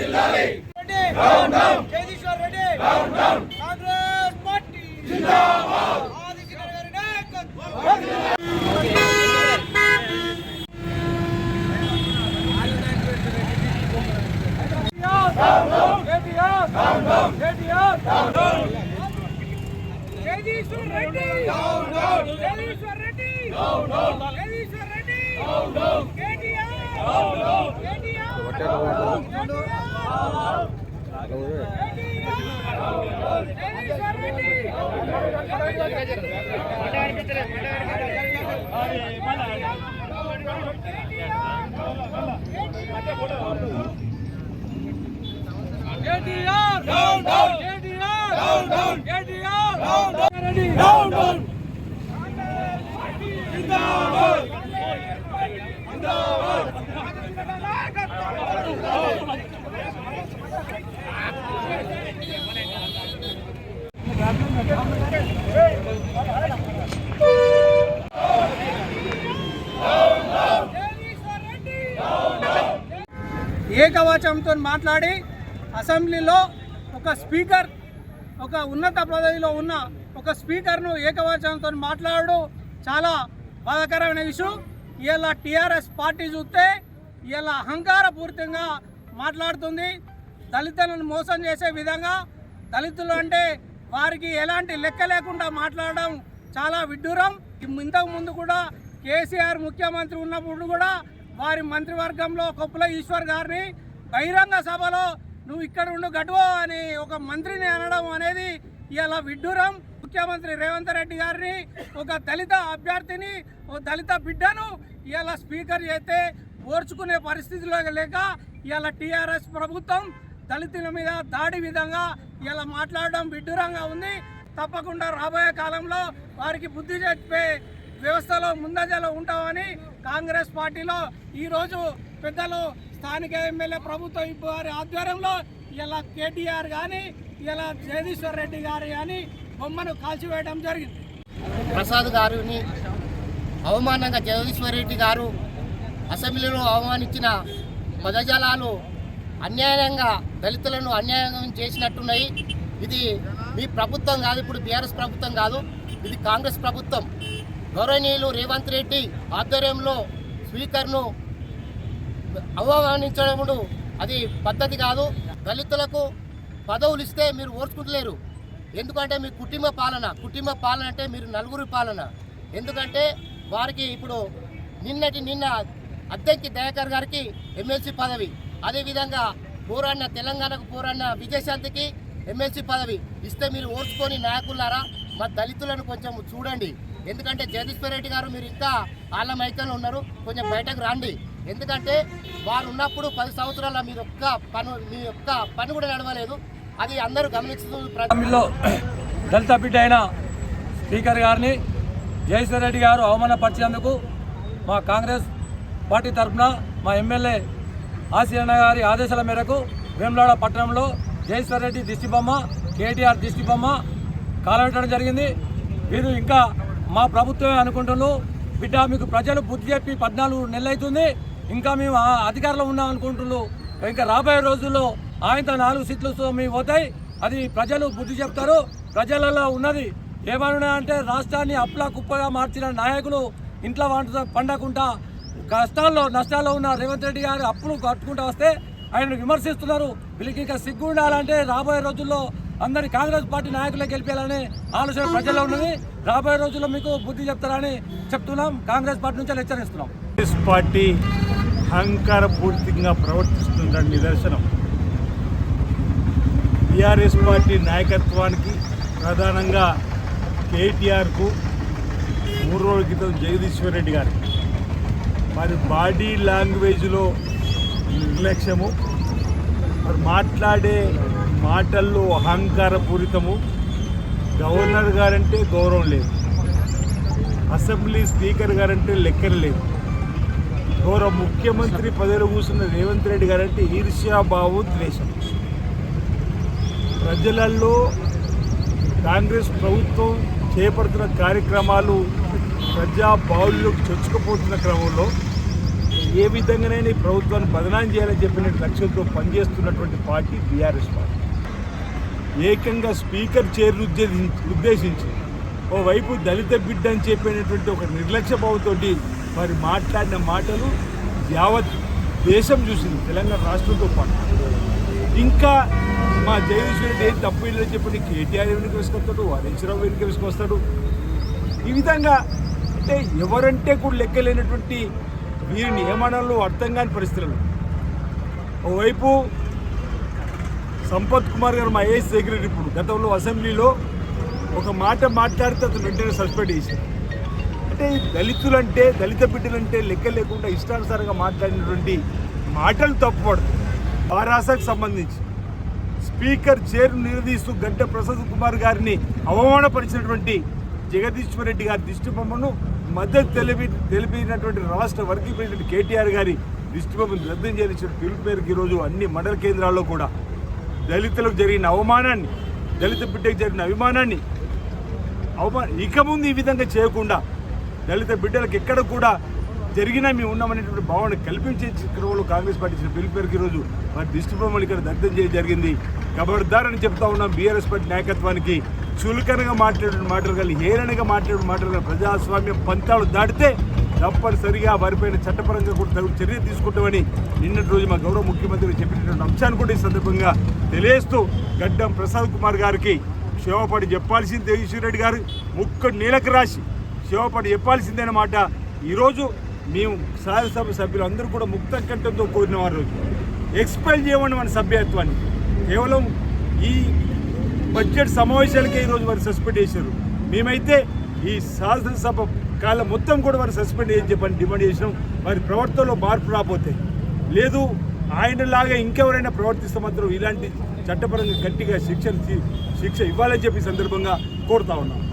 Reddy. Jagadishwar Reddy. Congress down down KTR down down KTR down down Reddy down down జిందాబాద్ జిందాబాద్ ఏకవచనంతో మాట్లాడి అసెంబ్లీలో ఒక స్పీకర్ ఒక ఉన్నత పదవిలో ఉన్న ఒక స్పీకర్ను ఏకవచనంతో మాట్లాడు. చాలా బాధాకరమైన విషయం ఇలా టీఆర్ఎస్ పార్టీ చూస్తే ఇలా అహంకారపూరితంగా మాట్లాడుతుంది. దళితులను మోసం చేసే విధంగా దళితులు అంటే వారికి ఎలాంటి లెక్క లేకుండా మాట్లాడడం చాలా విడ్డూరం. ఇంతకు ముందు కూడా కేసీఆర్ ముఖ్యమంత్రి ఉన్నప్పుడు కూడా వారి మంత్రివర్గంలో కొప్పుల ఈశ్వర్ గారిని బహిరంగ సభలో నువ్వు ఇక్కడ ఉండు గడువో అని ఒక మంత్రిని అనడం అనేది ఇలా విడ్డూరం. ముఖ్యమంత్రి రేవంత్ రెడ్డి గారిని ఒక దళిత అభ్యర్థిని ఒక దళిత బిడ్డను ఇలా స్పీకర్ చేస్తే ఓర్చుకునే పరిస్థితిలో లేక ఇలా టీఆర్ఎస్ ప్రభుత్వం దళితుల మీద దాడి విధంగా ఇలా మాట్లాడడం విడ్డూరంగా ఉంది. తప్పకుండా రాబోయే కాలంలో వారికి బుద్ధి చెప్పే వ్యవస్థలో ముందజలో ఉంటామని కాంగ్రెస్ పార్టీలో ఈరోజు పెద్దలు స్థానిక ఎమ్మెల్యే ప్రభుత్వం వారి ఆధ్వర్యంలో ఇలా కేటీఆర్ కానీ ఇలా జగదీశ్వర్ రెడ్డి గారు కానీ బొమ్మను కాల్చివేయడం జరిగింది. ప్రసాద్ గారిని అవమానంగా జగదీశ్వర్ రెడ్డి గారు అసెంబ్లీలో అవమానించిన పదజాలాలు అన్యాయంగా దళితులను అన్యాయం చేసినట్టున్నాయి. ఇది మీ ప్రభుత్వం కాదు ఇప్పుడు బీఆర్ఎస్ ప్రభుత్వం కాదు ఇది కాంగ్రెస్ ప్రభుత్వం. గౌరవనీయులు రేవంత్ రెడ్డి ఆధ్వర్యంలో స్పీకర్ను అవమానించడం అది పద్ధతి కాదు. దళితులకు పదవులు ఇస్తే మీరు ఓర్చుకుంటలేరు. ఎందుకంటే మీ కుటుంబ పాలన కుటుంబ పాలన అంటే మీరు నలుగురి పాలన. ఎందుకంటే వారికి ఇప్పుడు నిన్నటి నిన్న అద్దెంకి దయాకర్ గారికి ఎమ్మెల్సీ పదవి. అదేవిధంగా పోరాడిన తెలంగాణకు పోరాడిన విజయశాంతికి ఎమ్మెల్సీ పదవి ఇస్తే మీరు ఓర్చుకొని నాయకులారా మా దళితులను కొంచెం చూడండి. ఎందుకంటే జగదీశ్వర్ రెడ్డి గారు మీరు ఇంకా ఆళ్ళ మైకంలో ఉన్నారు కొంచెం బయటకు రండి. ఎందుకంటే వారు ఉన్నప్పుడు పది సంవత్సరాల మీ యొక్క పను మీ యొక్క పని కూడా నడవలేదు. అది అందరూ గమనిస్తూ దళిత బిడ్డ అయిన స్పీకర్ గారిని జయశ్వర్ రెడ్డి గారు అవమానపరిచినందుకు మా కాంగ్రెస్ పార్టీ తరఫున మా ఎమ్మెల్యే ఆశీరణ గారి ఆదేశాల మేరకు వేములాడ పట్టణంలో జయేశ్వర్ రెడ్డి దిష్టిబొమ్మ కేటీఆర్ దిష్టిబొమ్మ కాలబెట్టడం జరిగింది. వీరు ఇంకా మా ప్రభుత్వమే అనుకుంటున్నారు. బిడ్డ మీకు ప్రజలు బుద్ధి చెప్పి పద్నాలుగు నెలలు అవుతుంది. ఇంకా మేము ఆ అధికారంలో ఉన్నాం అనుకుంటున్నారు. ఇంకా రాబోయే రోజుల్లో ఆయనతో నాలుగు సీట్లు మీ పోతాయి. అది ప్రజలు బుద్ధి చెప్తారు. ప్రజలలో ఉన్నది ఏమన్నా అంటే రాష్ట్రాన్ని అప్లా కుప్పగా మార్చిన నాయకులు ఇంట్లో పండకుండా కష్టాల్లో నష్టాల్లో ఉన్న రేవంత్ రెడ్డి గారు అప్పులు కట్టుకుంటూ వస్తే ఆయన విమర్శిస్తున్నారు. వీళ్ళకి ఇంకా సిగ్గు ఉండాలంటే రాబోయే రోజుల్లో అందరి కాంగ్రెస్ పార్టీ నాయకులే గెలిపేయాలనే ఆలోచన ప్రజల్లో ఉన్నది. రాబోయే రోజుల్లో మీకు బుద్ధి చెప్తారని చెప్తున్నాం. కాంగ్రెస్ పార్టీ నుంచి హెచ్చరిస్తున్నాం. కాంగ్రెస్ పార్టీ అహంకారపూరితంగా ప్రవర్తిస్తున్న నిదర్శనం. టీఆర్ఎస్ పార్టీ నాయకత్వానికి ప్రధానంగా కేటీఆర్కు మూడు రోజుల క్రితం జగదీశ్వర్ రెడ్డి గారికి మరి బాడీ లాంగ్వేజ్లో నిర్లక్ష్యము. మరి మాట్లాడే మాటల్లో అహంకారపూరితము. గవర్నర్ గారంటే గౌరవం లేదు. అసెంబ్లీ స్పీకర్ గారంటే లెక్కన లేదు గౌరవ ముఖ్యమంత్రి పదవిలో కూర్చున్న రేవంత్ రెడ్డి గారంటే ఈర్ష్యాభావం ద్వేషం. ప్రజలలో కాంగ్రెస్ ప్రభుత్వం చేపడుతున్న కార్యక్రమాలు ప్రజా బావుల్లోకి చొచ్చుకుపోతున్న క్రమంలో ఏ విధంగానైనా ఈ ప్రభుత్వాన్ని బదనాం చేయాలని చెప్పిన లక్ష్యంతో పనిచేస్తున్నటువంటి పార్టీ బీఆర్ఎస్ పార్టీ. ఏకంగా స్పీకర్ చైర్ను ఉద్దేశించి ఓవైపు దళిత బిడ్డ అని చెప్పినటువంటి ఒక నిర్లక్ష్య భావంతోటి మరి మాట్లాడిన మాటలు యావత్ దేశం చూసింది తెలంగాణ రాష్ట్రంతో పాటు. ఇంకా మా జగదీశ్వర రెడ్డి ఏం తప్పు లేదని చెప్పి కేటీఆర్ వెనుక వేసుకొస్తాడు హరీష్ రావు వెనుక వేసుకొస్తాడు ఈ విధంగా అంటే ఎవరంటే కూడా లెక్కలేనటువంటి వీరి నియమనాలు అర్థం కాని పరిస్థితులు ఓవైపు సంపత్ కుమార్ గారు మా ఏఎస్ సెక్రటరీ ఇప్పుడు గతంలో అసెంబ్లీలో ఒక మాట మాట్లాడితే అతను వెంటనే సస్పెండ్ చేశారు. అంటే దళితులంటే దళిత బిడ్డలంటే లెక్క లేకుండా ఇష్టానుసారంగా మాట్లాడినటువంటి మాటలు తప్పుపడదు బారాసకు సంబంధించి స్పీకర్ చైర్ నిలదీస్తూ గంట ప్రసాద్ కుమార్ గారిని అవమానపరిచినటువంటి జగదీశ్వర్ రెడ్డి గారి దిష్టిబొమ్మను మద్దతు తెలిపి తెలిపినటువంటి రాష్ట్ర వర్కింగ్ ప్రెసిడెంట్ కేటీఆర్ గారి దిష్టిబొమ్మను రద్దు చేయించిన పిలుపు మేరకు ఈరోజు అన్ని మండల కేంద్రాల్లో కూడా దళితులకు జరిగిన అవమానాన్ని దళిత బిడ్డకు జరిగిన అభిమానాన్ని అవమా ఇక ముందు ఈ విధంగా చేయకుండా దళిత బిడ్డలకు ఎక్కడ కూడా జరిగినా మేము ఉన్నామనేటువంటి భావన కల్పించే క్రమంలో కాంగ్రెస్ పార్టీ ఇచ్చిన పిలుపు మేరకు ఈరోజు వారి దిష్టి బొమ్మలు ఇక్కడ దగ్ధం చేయడం జరిగింది. కబర్దారని చెప్తా ఉన్నాం బీఆర్ఎస్ పార్టీ నాయకత్వానికి. చులకనగా మాట్లాడిన మాటలు కానీ హేళనగా మాట్లాడిన మాటలు కానీ ప్రజాస్వామ్య పంతాలు దాటితే తప్పనిసరిగా వారిపైన చట్టపరంగా కూడా తగు చర్య తీసుకుంటామని నిన్నటి రోజు మా గౌరవ ముఖ్యమంత్రి చెప్పినటువంటి అంశాన్ని కూడా ఈ సందర్భంగా తెలియస్తూ గడ్డం ప్రసాద్ కుమార్ గారికి శివపాటి చెప్పాల్సింది జగదీశ్వర్ రెడ్డి గారు. ముక్క నీలకు రాసి శివపాటి చెప్పాల్సిందనే మాట ఈరోజు మేము శాసనసభ సభ్యులు అందరూ కూడా ముక్త కంఠంతో కోరిన వారు ఎక్స్పైల్ చేయమని మన సభ్యత్వాన్ని. కేవలం ఈ బడ్జెట్ సమావేశాలకే ఈరోజు వారు సస్పెండ్ చేశారు. మేమైతే ఈ శాసనసభ కాలం మొత్తం కూడా వారు సస్పెండ్ చేసి చెప్పని డిమాండ్ చేసినాం. వారి ప్రవర్తనలో మార్పు రాబోతే. లేదు ఆయనలాగా ఇంకెవరైనా ప్రవర్తిస్తే మాత్రం ఇలాంటి చట్టపరంగా గట్టిగా శిక్ష శిక్ష ఇవ్వాలని చెప్పి సందర్భంగా కోరుతా ఉన్నాం.